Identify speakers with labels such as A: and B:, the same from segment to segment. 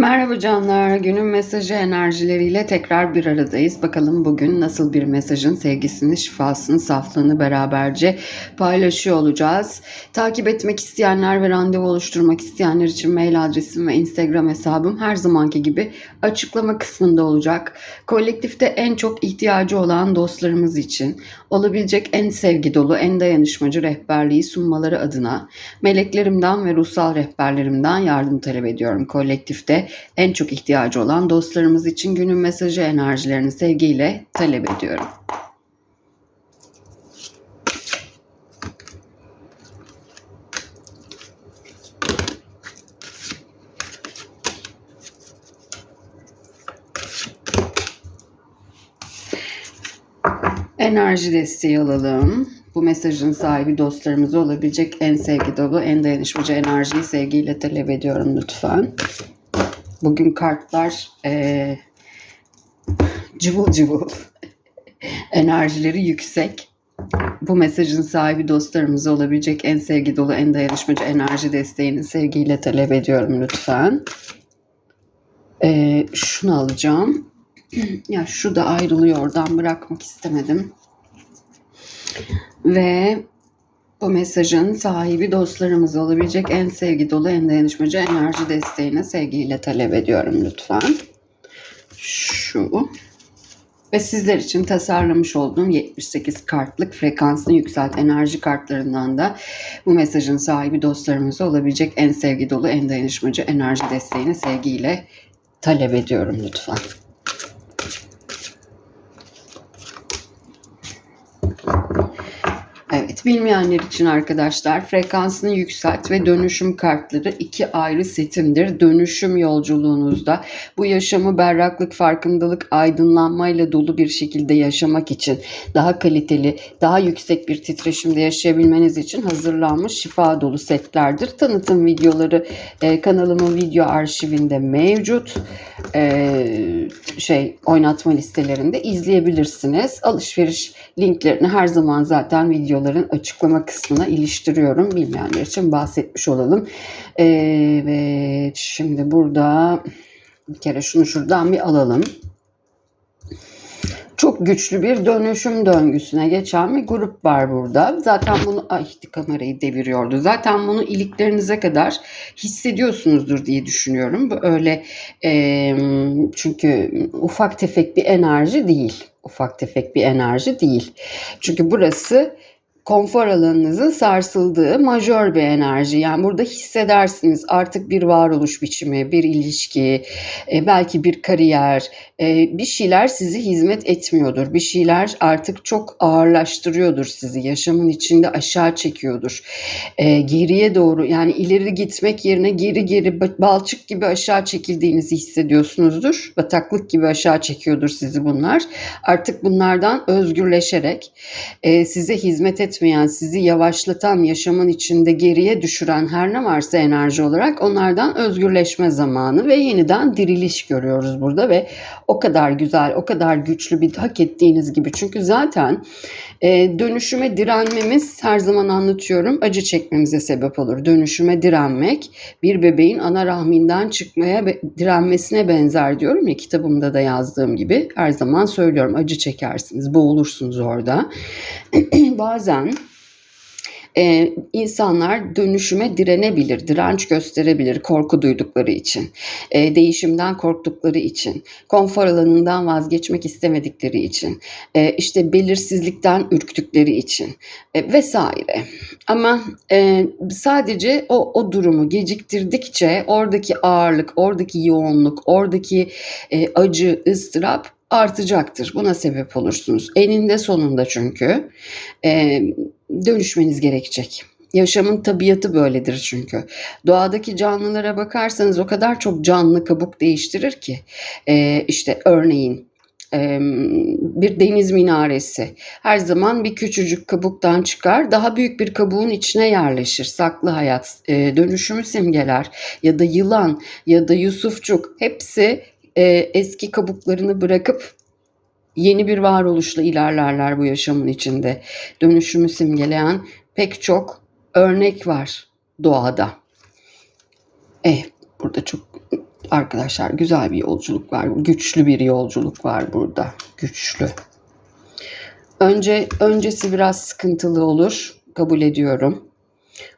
A: Merhaba canlar. Günün mesajı enerjileriyle tekrar bir aradayız. Bakalım bugün nasıl bir mesajın sevgisini, şifasını, saflığını beraberce paylaşıyor olacağız. Takip etmek isteyenler ve randevu oluşturmak isteyenler için mail adresim ve Instagram hesabım her zamanki gibi açıklama kısmında olacak. Kolektifte en çok ihtiyacı olan dostlarımız için olabilecek en sevgi dolu, en dayanışmacı rehberliği sunmaları adına meleklerimden ve ruhsal rehberlerimden yardım talep ediyorum kolektifte en çok ihtiyacı olan dostlarımız için günün mesajı enerjilerini sevgiyle talep ediyorum. Enerji desteği alalım. Bu mesajın sahibi dostlarımız olabilecek en sevgi dolu, en dayanışmacı enerjiyi sevgiyle talep ediyorum lütfen. Bugün kartlar e, cıvıl cıvıl, enerjileri yüksek. Bu mesajın sahibi dostlarımız olabilecek en sevgi dolu, en dayanışmacı enerji desteğini sevgiyle talep ediyorum lütfen. E, şunu alacağım. ya şu da ayrılıyor oradan bırakmak istemedim. Ve bu mesajın sahibi dostlarımız olabilecek en sevgi dolu, en dayanışmacı enerji desteğini sevgiyle talep ediyorum lütfen. Şu. Ve sizler için tasarlamış olduğum 78 kartlık frekansını yükselt enerji kartlarından da bu mesajın sahibi dostlarımız olabilecek en sevgi dolu, en dayanışmacı enerji desteğini sevgiyle talep ediyorum lütfen. Evet, bilmeyenler için arkadaşlar frekansını yükselt ve dönüşüm kartları iki ayrı setimdir. Dönüşüm yolculuğunuzda bu yaşamı berraklık, farkındalık, aydınlanmayla dolu bir şekilde yaşamak için daha kaliteli, daha yüksek bir titreşimde yaşayabilmeniz için hazırlanmış şifa dolu setlerdir. Tanıtım videoları e, kanalımın video arşivinde mevcut. E, şey oynatma listelerinde izleyebilirsiniz. Alışveriş linklerini her zaman zaten videoların açıklama kısmına iliştiriyorum. Bilmeyenler için bahsetmiş olalım. Evet şimdi burada bir kere şunu şuradan bir alalım çok güçlü bir dönüşüm döngüsüne geçen bir grup var burada. Zaten bunu ay kamerayı deviriyordu. Zaten bunu iliklerinize kadar hissediyorsunuzdur diye düşünüyorum. Bu öyle e, çünkü ufak tefek bir enerji değil. Ufak tefek bir enerji değil. Çünkü burası konfor alanınızın sarsıldığı majör bir enerji. Yani burada hissedersiniz artık bir varoluş biçimi, bir ilişki, e, belki bir kariyer, e, bir şeyler sizi hizmet etmiyordur. Bir şeyler artık çok ağırlaştırıyordur sizi. Yaşamın içinde aşağı çekiyordur. E, geriye doğru yani ileri gitmek yerine geri geri balçık gibi aşağı çekildiğinizi hissediyorsunuzdur. Bataklık gibi aşağı çekiyordur sizi bunlar. Artık bunlardan özgürleşerek size hizmet etmek etmeyen, sizi yavaşlatan, yaşamın içinde geriye düşüren her ne varsa enerji olarak onlardan özgürleşme zamanı ve yeniden diriliş görüyoruz burada ve o kadar güzel, o kadar güçlü bir hak ettiğiniz gibi. Çünkü zaten e, dönüşüme direnmemiz her zaman anlatıyorum acı çekmemize sebep olur. Dönüşüme direnmek bir bebeğin ana rahminden çıkmaya direnmesine benzer diyorum ya kitabımda da yazdığım gibi her zaman söylüyorum acı çekersiniz, boğulursunuz orada. Bazen e, insanlar dönüşüme direnebilir, direnç gösterebilir korku duydukları için, e, değişimden korktukları için, konfor alanından vazgeçmek istemedikleri için, e, işte belirsizlikten ürktükleri için e, vesaire. Ama e, sadece o, o durumu geciktirdikçe oradaki ağırlık, oradaki yoğunluk, oradaki e, acı, ıstırap artacaktır. Buna sebep olursunuz. Eninde sonunda çünkü e, dönüşmeniz gerekecek. Yaşamın tabiatı böyledir çünkü. Doğadaki canlılara bakarsanız o kadar çok canlı kabuk değiştirir ki. E, işte örneğin bir deniz minaresi. Her zaman bir küçücük kabuktan çıkar, daha büyük bir kabuğun içine yerleşir. Saklı hayat, dönüşümü simgeler ya da yılan ya da Yusufçuk hepsi eski kabuklarını bırakıp yeni bir varoluşla ilerlerler bu yaşamın içinde. Dönüşümü simgeleyen pek çok örnek var doğada. Eh burada çok arkadaşlar güzel bir yolculuk var. Güçlü bir yolculuk var burada. Güçlü. Önce öncesi biraz sıkıntılı olur. Kabul ediyorum.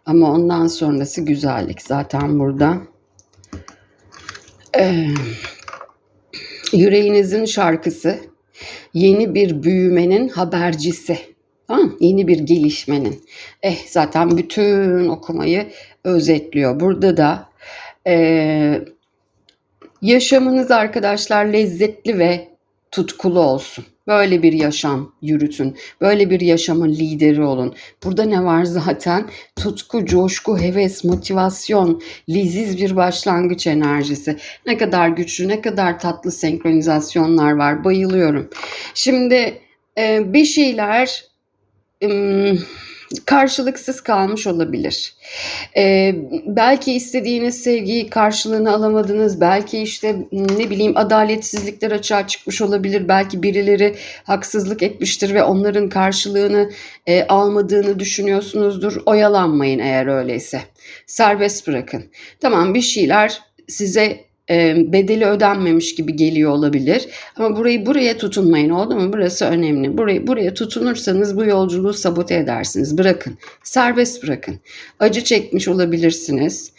A: Ama ondan sonrası güzellik. Zaten burada Ee, yüreğinizin şarkısı yeni bir büyümenin habercisi. Tamam? Yeni bir gelişmenin. Eh zaten bütün okumayı özetliyor. Burada da e, yaşamınız arkadaşlar lezzetli ve tutkulu olsun. Böyle bir yaşam yürütün. Böyle bir yaşamın lideri olun. Burada ne var zaten? Tutku, coşku, heves, motivasyon, leziz bir başlangıç enerjisi. Ne kadar güçlü, ne kadar tatlı senkronizasyonlar var. Bayılıyorum. Şimdi e, bir şeyler karşılıksız kalmış olabilir. Ee, belki istediğiniz sevgiyi karşılığını alamadınız. Belki işte ne bileyim adaletsizlikler açığa çıkmış olabilir. Belki birileri haksızlık etmiştir ve onların karşılığını e, almadığını düşünüyorsunuzdur. Oyalanmayın eğer öyleyse. Serbest bırakın. Tamam bir şeyler size bedeli ödenmemiş gibi geliyor olabilir. Ama burayı buraya tutunmayın oldu mu? Burası önemli. Burayı buraya tutunursanız bu yolculuğu sabote edersiniz. Bırakın. Serbest bırakın. Acı çekmiş olabilirsiniz.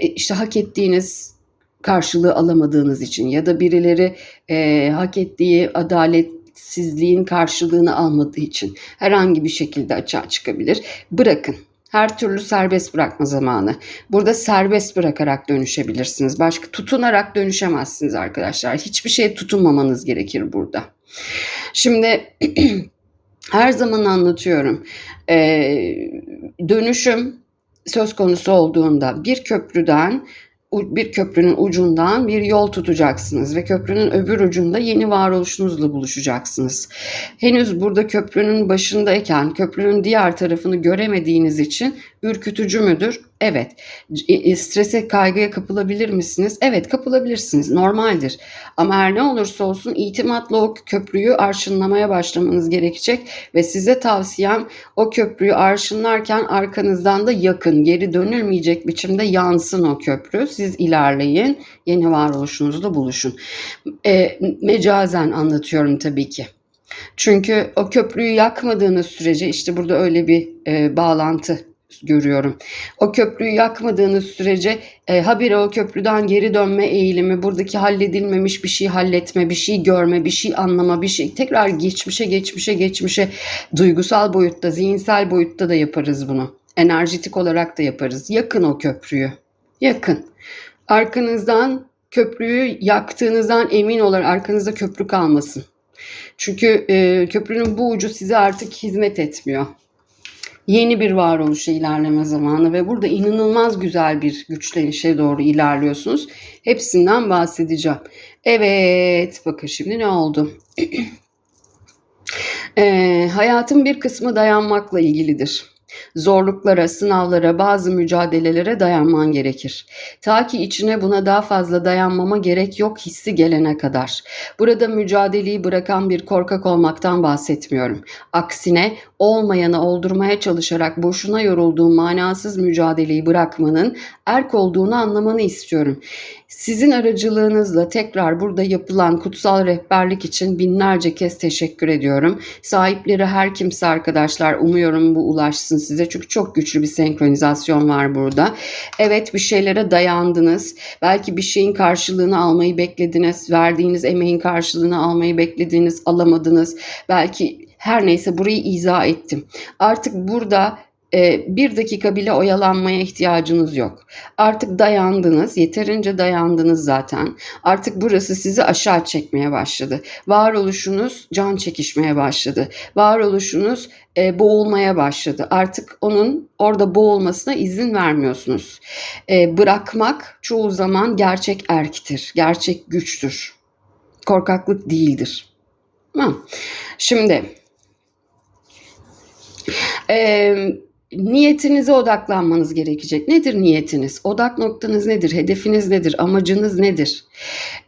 A: İşte hak ettiğiniz karşılığı alamadığınız için ya da birileri e, hak ettiği adaletsizliğin karşılığını almadığı için herhangi bir şekilde açığa çıkabilir. Bırakın. Her türlü serbest bırakma zamanı. Burada serbest bırakarak dönüşebilirsiniz. Başka tutunarak dönüşemezsiniz arkadaşlar. Hiçbir şeye tutunmamanız gerekir burada. Şimdi her zaman anlatıyorum. Ee, dönüşüm söz konusu olduğunda bir köprüden bir köprünün ucundan bir yol tutacaksınız ve köprünün öbür ucunda yeni varoluşunuzla buluşacaksınız. Henüz burada köprünün başındayken köprünün diğer tarafını göremediğiniz için ürkütücü müdür? Evet. Strese, kaygıya kapılabilir misiniz? Evet, kapılabilirsiniz. Normaldir. Ama her ne olursa olsun itimatla o köprüyü arşınlamaya başlamanız gerekecek ve size tavsiyem o köprüyü arşınlarken arkanızdan da yakın, geri dönülmeyecek biçimde yansın o köprü. Siz ilerleyin, yeni varoluşunuzla buluşun. E, mecazen anlatıyorum tabii ki. Çünkü o köprüyü yakmadığınız sürece işte burada öyle bir e, bağlantı görüyorum. O köprüyü yakmadığınız sürece e, habire o köprüden geri dönme eğilimi, buradaki halledilmemiş bir şey halletme, bir şey görme, bir şey anlama, bir şey tekrar geçmişe, geçmişe, geçmişe duygusal boyutta, zihinsel boyutta da yaparız bunu. Enerjitik olarak da yaparız. Yakın o köprüyü. Yakın. Arkanızdan köprüyü yaktığınızdan emin olarak arkanızda köprü kalmasın. Çünkü e, köprünün bu ucu size artık hizmet etmiyor yeni bir varoluşa ilerleme zamanı ve burada inanılmaz güzel bir güçlenişe doğru ilerliyorsunuz. Hepsinden bahsedeceğim. Evet, bakın şimdi ne oldu? e, hayatın bir kısmı dayanmakla ilgilidir. Zorluklara, sınavlara, bazı mücadelelere dayanman gerekir. Ta ki içine buna daha fazla dayanmama gerek yok hissi gelene kadar. Burada mücadeleyi bırakan bir korkak olmaktan bahsetmiyorum. Aksine olmayanı oldurmaya çalışarak boşuna yorulduğun manasız mücadeleyi bırakmanın erk olduğunu anlamanı istiyorum. Sizin aracılığınızla tekrar burada yapılan kutsal rehberlik için binlerce kez teşekkür ediyorum. Sahipleri her kimse arkadaşlar umuyorum bu ulaşsın size çünkü çok güçlü bir senkronizasyon var burada. Evet bir şeylere dayandınız. Belki bir şeyin karşılığını almayı beklediniz. Verdiğiniz emeğin karşılığını almayı beklediniz, alamadınız. Belki her neyse burayı izah ettim. Artık burada e, bir dakika bile oyalanmaya ihtiyacınız yok. Artık dayandınız, yeterince dayandınız zaten. Artık burası sizi aşağı çekmeye başladı. Varoluşunuz can çekişmeye başladı. Varoluşunuz e, boğulmaya başladı. Artık onun orada boğulmasına izin vermiyorsunuz. E, bırakmak çoğu zaman gerçek erktir, gerçek güçtür. Korkaklık değildir. Tamam. Şimdi e, niyetinize odaklanmanız gerekecek. Nedir niyetiniz? Odak noktanız nedir? Hedefiniz nedir? Amacınız nedir?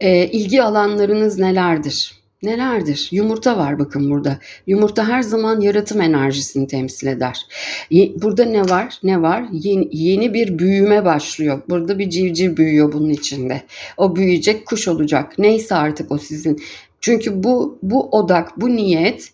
A: E, ilgi alanlarınız nelerdir? nelerdir? Yumurta var bakın burada. Yumurta her zaman yaratım enerjisini temsil eder. Burada ne var? Ne var? Yeni, yeni bir büyüme başlıyor. Burada bir civciv büyüyor bunun içinde. O büyüyecek kuş olacak. Neyse artık o sizin. Çünkü bu bu odak, bu niyet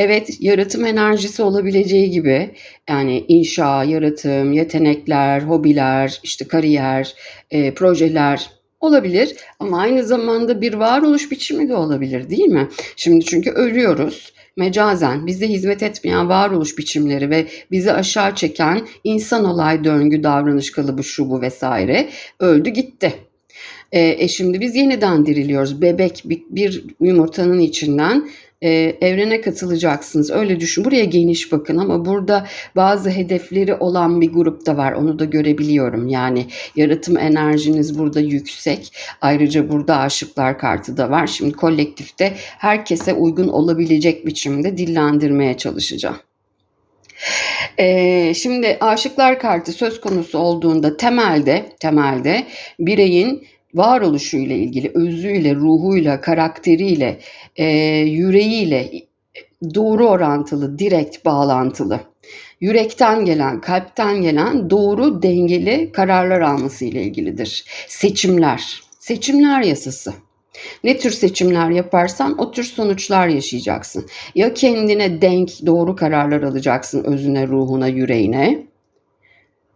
A: evet yaratım enerjisi olabileceği gibi yani inşa, yaratım, yetenekler, hobiler, işte kariyer, e, projeler olabilir ama aynı zamanda bir varoluş biçimi de olabilir değil mi? Şimdi çünkü ölüyoruz. Mecazen bize hizmet etmeyen varoluş biçimleri ve bizi aşağı çeken insan olay döngü davranış kalıbı şu bu vesaire öldü gitti. E, e şimdi biz yeniden diriliyoruz. Bebek bir, bir yumurtanın içinden e, evrene katılacaksınız. Öyle düşün. Buraya geniş bakın ama burada bazı hedefleri olan bir grup da var. Onu da görebiliyorum. Yani yaratım enerjiniz burada yüksek. Ayrıca burada aşıklar kartı da var. Şimdi kolektifte herkese uygun olabilecek biçimde dillendirmeye çalışacağım. Ee, şimdi aşıklar kartı söz konusu olduğunda temelde temelde bireyin varoluşuyla ilgili özüyle, ruhuyla, karakteriyle, e, yüreğiyle doğru orantılı, direkt bağlantılı. Yürekten gelen, kalpten gelen doğru dengeli kararlar alması ile ilgilidir. Seçimler, seçimler yasası. Ne tür seçimler yaparsan o tür sonuçlar yaşayacaksın. Ya kendine denk doğru kararlar alacaksın özüne, ruhuna, yüreğine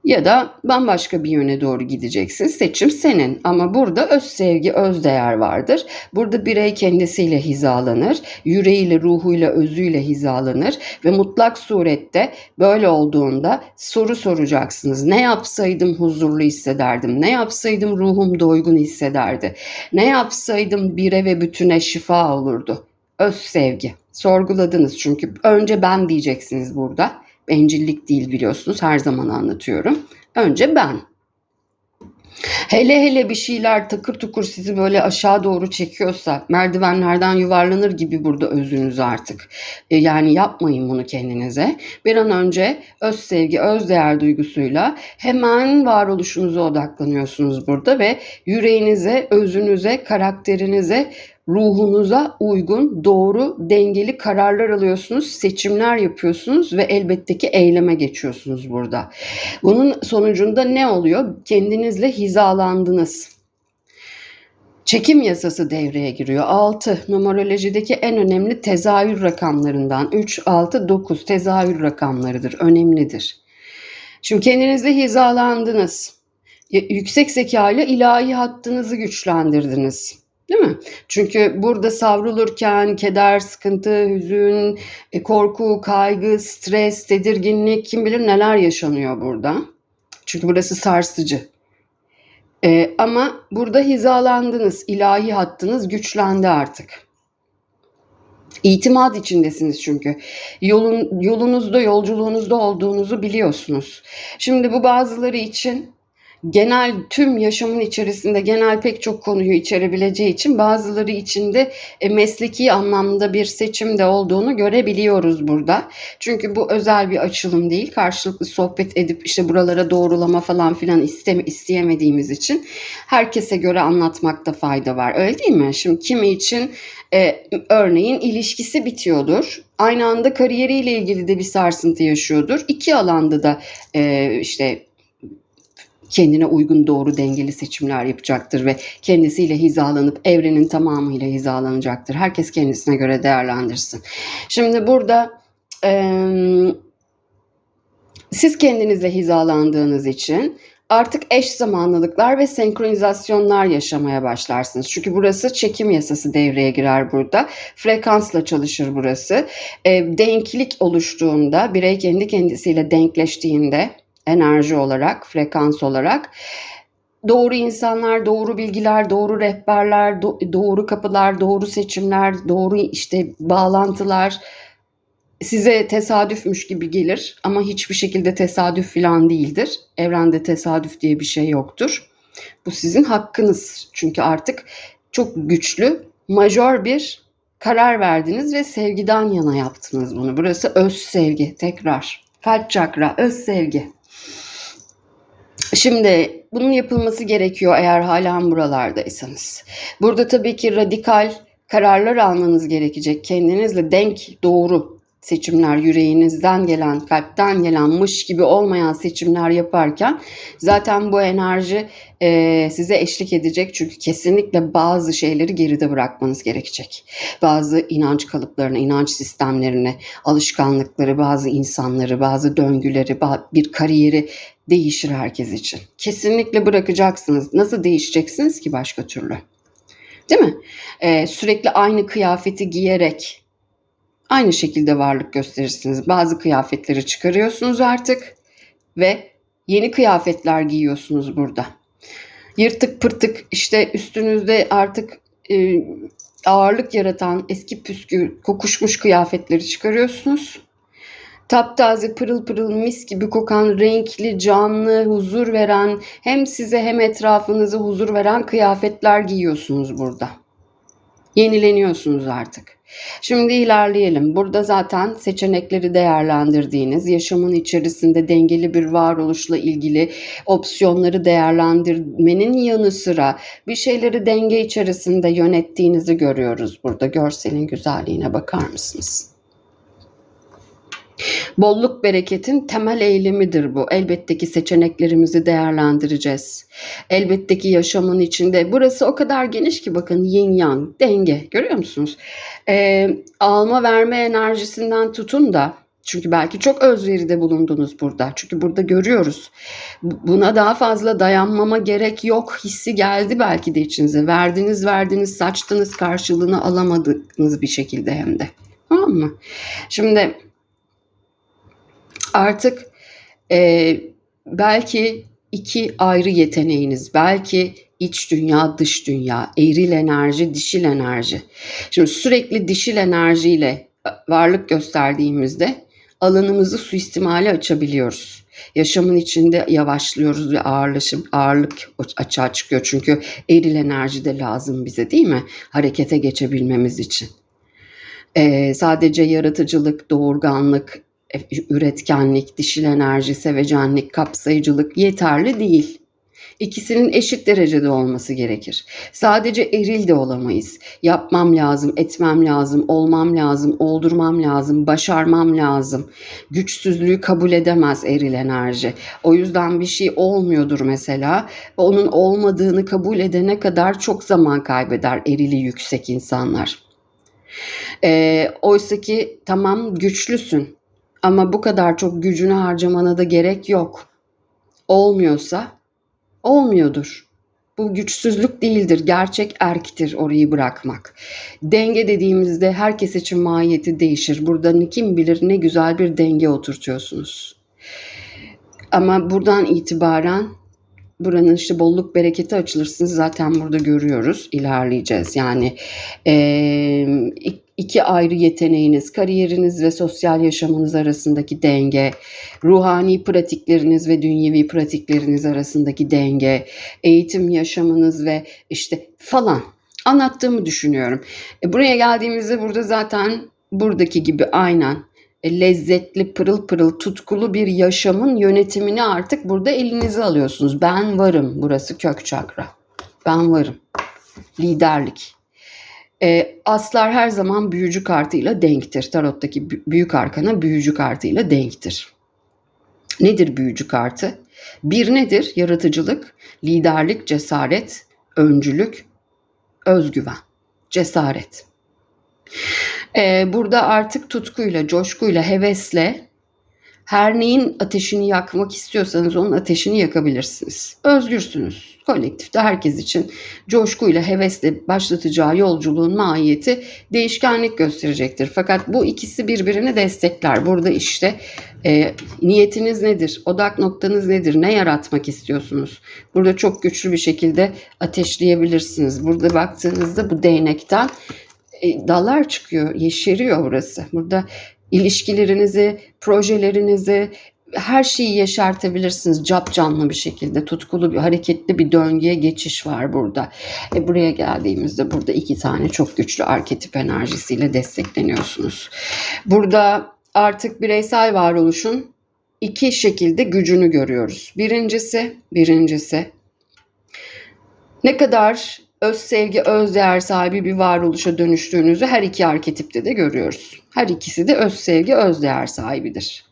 A: ya da bambaşka bir yöne doğru gideceksin. Seçim senin ama burada öz sevgi, öz değer vardır. Burada birey kendisiyle hizalanır, yüreğiyle, ruhuyla, özüyle hizalanır ve mutlak surette böyle olduğunda soru soracaksınız. Ne yapsaydım huzurlu hissederdim? Ne yapsaydım ruhum doygun hissederdi? Ne yapsaydım bire ve bütüne şifa olurdu? Öz sevgi. Sorguladınız çünkü önce ben diyeceksiniz burada. Bencillik değil biliyorsunuz her zaman anlatıyorum. Önce ben. Hele hele bir şeyler takır tukur sizi böyle aşağı doğru çekiyorsa merdivenlerden yuvarlanır gibi burada özünüz artık. E, yani yapmayın bunu kendinize. Bir an önce öz sevgi, öz değer duygusuyla hemen varoluşunuza odaklanıyorsunuz burada ve yüreğinize, özünüze, karakterinize ruhunuza uygun, doğru, dengeli kararlar alıyorsunuz, seçimler yapıyorsunuz ve elbette ki eyleme geçiyorsunuz burada. Bunun sonucunda ne oluyor? Kendinizle hizalandınız. Çekim yasası devreye giriyor. 6 numerolojideki en önemli tezahür rakamlarından 3, 6, 9 tezahür rakamlarıdır. Önemlidir. Şimdi kendinizle hizalandınız. Yüksek zeka ile ilahi hattınızı güçlendirdiniz. Değil mi? Çünkü burada savrulurken keder, sıkıntı, hüzün, e, korku, kaygı, stres, tedirginlik kim bilir neler yaşanıyor burada. Çünkü burası sarsıcı. Ee, ama burada hizalandınız, ilahi hattınız güçlendi artık. İtimat içindesiniz çünkü. Yolun, yolunuzda, yolculuğunuzda olduğunuzu biliyorsunuz. Şimdi bu bazıları için genel tüm yaşamın içerisinde genel pek çok konuyu içerebileceği için bazıları içinde e, mesleki anlamda bir seçim de olduğunu görebiliyoruz burada. Çünkü bu özel bir açılım değil. Karşılıklı sohbet edip işte buralara doğrulama falan filan isteme, isteyemediğimiz için herkese göre anlatmakta fayda var. Öyle değil mi? Şimdi kimi için e, örneğin ilişkisi bitiyordur. Aynı anda kariyeriyle ilgili de bir sarsıntı yaşıyordur. İki alanda da e, işte kendine uygun doğru dengeli seçimler yapacaktır ve kendisiyle hizalanıp evrenin tamamıyla hizalanacaktır. Herkes kendisine göre değerlendirsin. Şimdi burada e, siz kendinizle hizalandığınız için artık eş zamanlılıklar ve senkronizasyonlar yaşamaya başlarsınız. Çünkü burası çekim yasası devreye girer burada. Frekansla çalışır burası. E, denklik oluştuğunda, birey kendi kendisiyle denkleştiğinde enerji olarak, frekans olarak doğru insanlar, doğru bilgiler, doğru rehberler, do- doğru kapılar, doğru seçimler, doğru işte bağlantılar size tesadüfmüş gibi gelir ama hiçbir şekilde tesadüf falan değildir. Evrende tesadüf diye bir şey yoktur. Bu sizin hakkınız. Çünkü artık çok güçlü, majör bir karar verdiniz ve sevgiden yana yaptınız bunu. Burası öz sevgi tekrar. Kalp çakra, öz sevgi. Şimdi bunun yapılması gerekiyor eğer hala buralardaysanız. Burada tabii ki radikal kararlar almanız gerekecek. Kendinizle denk doğru seçimler yüreğinizden gelen, kalpten gelen, mış gibi olmayan seçimler yaparken zaten bu enerji e, size eşlik edecek. Çünkü kesinlikle bazı şeyleri geride bırakmanız gerekecek. Bazı inanç kalıplarını, inanç sistemlerini, alışkanlıkları, bazı insanları, bazı döngüleri, bir kariyeri değişir herkes için. Kesinlikle bırakacaksınız. Nasıl değişeceksiniz ki başka türlü? Değil mi? Ee, sürekli aynı kıyafeti giyerek aynı şekilde varlık gösterirsiniz. Bazı kıyafetleri çıkarıyorsunuz artık ve yeni kıyafetler giyiyorsunuz burada. Yırtık pırtık işte üstünüzde artık e, ağırlık yaratan eski püskü kokuşmuş kıyafetleri çıkarıyorsunuz. Taptaze pırıl pırıl mis gibi kokan renkli, canlı, huzur veren hem size hem etrafınıza huzur veren kıyafetler giyiyorsunuz burada. Yenileniyorsunuz artık. Şimdi ilerleyelim. Burada zaten seçenekleri değerlendirdiğiniz, yaşamın içerisinde dengeli bir varoluşla ilgili opsiyonları değerlendirmenin yanı sıra bir şeyleri denge içerisinde yönettiğinizi görüyoruz burada. Görselin güzelliğine bakar mısınız? Bolluk bereketin temel eğilimidir bu. Elbette ki seçeneklerimizi değerlendireceğiz. Elbette ki yaşamın içinde burası o kadar geniş ki bakın yin yang denge görüyor musunuz? Ee, alma verme enerjisinden tutun da çünkü belki çok özveride bulundunuz burada. Çünkü burada görüyoruz. Buna daha fazla dayanmama gerek yok hissi geldi belki de içinize. Verdiniz verdiniz saçtınız karşılığını alamadınız bir şekilde hem de. Tamam mı? Şimdi artık e, belki iki ayrı yeteneğiniz, belki iç dünya, dış dünya, eril enerji, dişil enerji. Şimdi sürekli dişil enerjiyle varlık gösterdiğimizde alanımızı suistimale açabiliyoruz. Yaşamın içinde yavaşlıyoruz ve ağırlaşıp ağırlık açığa çıkıyor. Çünkü eril enerji de lazım bize değil mi? Harekete geçebilmemiz için. Ee, sadece yaratıcılık, doğurganlık, üretkenlik, dişil enerji, sevecenlik, kapsayıcılık yeterli değil. İkisinin eşit derecede olması gerekir. Sadece eril de olamayız. Yapmam lazım, etmem lazım, olmam lazım, oldurmam lazım, başarmam lazım. Güçsüzlüğü kabul edemez eril enerji. O yüzden bir şey olmuyordur mesela. Onun olmadığını kabul edene kadar çok zaman kaybeder erili yüksek insanlar. E, Oysa ki tamam güçlüsün ama bu kadar çok gücünü harcamana da gerek yok. Olmuyorsa olmuyordur. Bu güçsüzlük değildir, gerçek erktir orayı bırakmak. Denge dediğimizde herkes için mahiyeti değişir. Burada kim bilir ne güzel bir denge oturtuyorsunuz. Ama buradan itibaren buranın işte bolluk bereketi açılırsınız zaten burada görüyoruz ilerleyeceğiz. Yani e, iki ayrı yeteneğiniz kariyeriniz ve sosyal yaşamınız arasındaki denge ruhani pratikleriniz ve dünyevi pratikleriniz arasındaki denge eğitim yaşamınız ve işte falan anlattığımı düşünüyorum. E, buraya geldiğimizde burada zaten buradaki gibi aynen lezzetli, pırıl pırıl, tutkulu bir yaşamın yönetimini artık burada elinize alıyorsunuz. Ben varım. Burası kök çakra. Ben varım. Liderlik. E, aslar her zaman büyücü kartıyla denktir. Tarottaki büyük arkana büyücü kartıyla denktir. Nedir büyücü kartı? Bir nedir? Yaratıcılık, liderlik, cesaret, öncülük, özgüven, cesaret. Ee, burada artık tutkuyla, coşkuyla, hevesle her neyin ateşini yakmak istiyorsanız onun ateşini yakabilirsiniz. Özgürsünüz. Kolektifte herkes için coşkuyla, hevesle başlatacağı yolculuğun mahiyeti değişkenlik gösterecektir. Fakat bu ikisi birbirini destekler. Burada işte e, niyetiniz nedir? Odak noktanız nedir? Ne yaratmak istiyorsunuz? Burada çok güçlü bir şekilde ateşleyebilirsiniz. Burada baktığınızda bu değnekten dallar çıkıyor, yeşeriyor burası. Burada ilişkilerinizi, projelerinizi, her şeyi yeşertebilirsiniz cap canlı bir şekilde. Tutkulu bir, hareketli bir döngüye geçiş var burada. E buraya geldiğimizde burada iki tane çok güçlü arketip enerjisiyle destekleniyorsunuz. Burada artık bireysel varoluşun iki şekilde gücünü görüyoruz. Birincisi, birincisi ne kadar öz sevgi, öz değer sahibi bir varoluşa dönüştüğünüzü her iki arketipte de görüyoruz. Her ikisi de öz sevgi, öz değer sahibidir.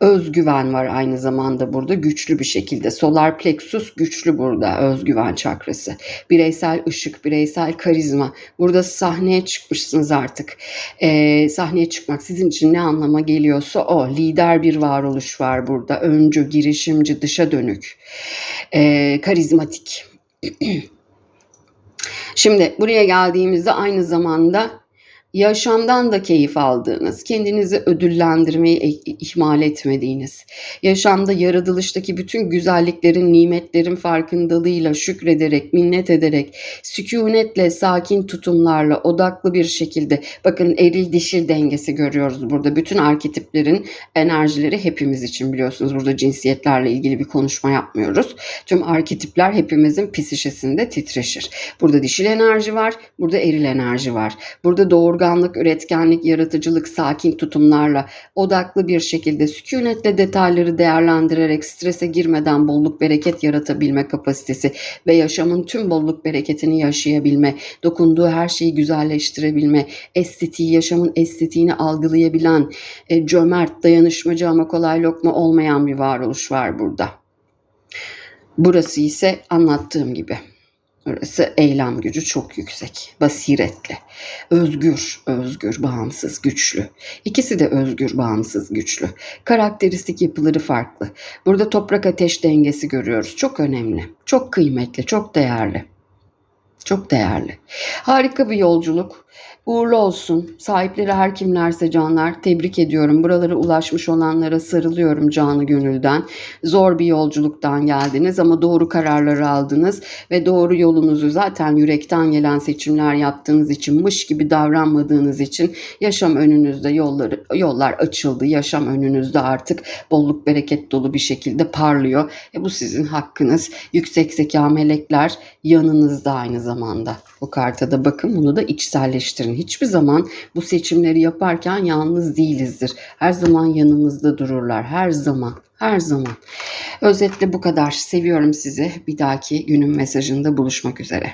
A: Özgüven var aynı zamanda burada güçlü bir şekilde. Solar plexus güçlü burada özgüven çakrası. Bireysel ışık, bireysel karizma. Burada sahneye çıkmışsınız artık. Ee, sahneye çıkmak sizin için ne anlama geliyorsa o. Lider bir varoluş var burada. Öncü, girişimci, dışa dönük. Ee, karizmatik. Şimdi buraya geldiğimizde aynı zamanda yaşamdan da keyif aldığınız, kendinizi ödüllendirmeyi ihmal etmediğiniz, yaşamda yaratılıştaki bütün güzelliklerin, nimetlerin farkındalığıyla şükrederek, minnet ederek, sükunetle, sakin tutumlarla, odaklı bir şekilde, bakın eril dişil dengesi görüyoruz burada. Bütün arketiplerin enerjileri hepimiz için biliyorsunuz. Burada cinsiyetlerle ilgili bir konuşma yapmıyoruz. Tüm arketipler hepimizin psişesinde titreşir. Burada dişil enerji var, burada eril enerji var. Burada doğurganlık, üretkenlik, yaratıcılık, sakin tutumlarla odaklı bir şekilde sükunetle detayları değerlendirerek strese girmeden bolluk bereket yaratabilme kapasitesi ve yaşamın tüm bolluk bereketini yaşayabilme, dokunduğu her şeyi güzelleştirebilme, estetiği, yaşamın estetiğini algılayabilen, e, cömert, dayanışmacı ama kolay lokma olmayan bir varoluş var burada. Burası ise anlattığım gibi. Orası eylem gücü çok yüksek, basiretli, özgür, özgür, bağımsız, güçlü. İkisi de özgür, bağımsız, güçlü. Karakteristik yapıları farklı. Burada toprak ateş dengesi görüyoruz. Çok önemli, çok kıymetli, çok değerli. Çok değerli. Harika bir yolculuk. Uğurlu olsun. Sahipleri her kimlerse canlar. Tebrik ediyorum. Buralara ulaşmış olanlara sarılıyorum canı gönülden. Zor bir yolculuktan geldiniz ama doğru kararları aldınız ve doğru yolunuzu zaten yürekten gelen seçimler yaptığınız için, mış gibi davranmadığınız için yaşam önünüzde yolları yollar açıldı. Yaşam önünüzde artık bolluk bereket dolu bir şekilde parlıyor. E bu sizin hakkınız. Yüksek zeka melekler yanınızda aynı zamanda. Bu karta da bakın bunu da içselleştirin. Hiçbir zaman bu seçimleri yaparken yalnız değilizdir. Her zaman yanımızda dururlar. Her zaman. Her zaman. Özetle bu kadar. Seviyorum sizi. Bir dahaki günün mesajında buluşmak üzere.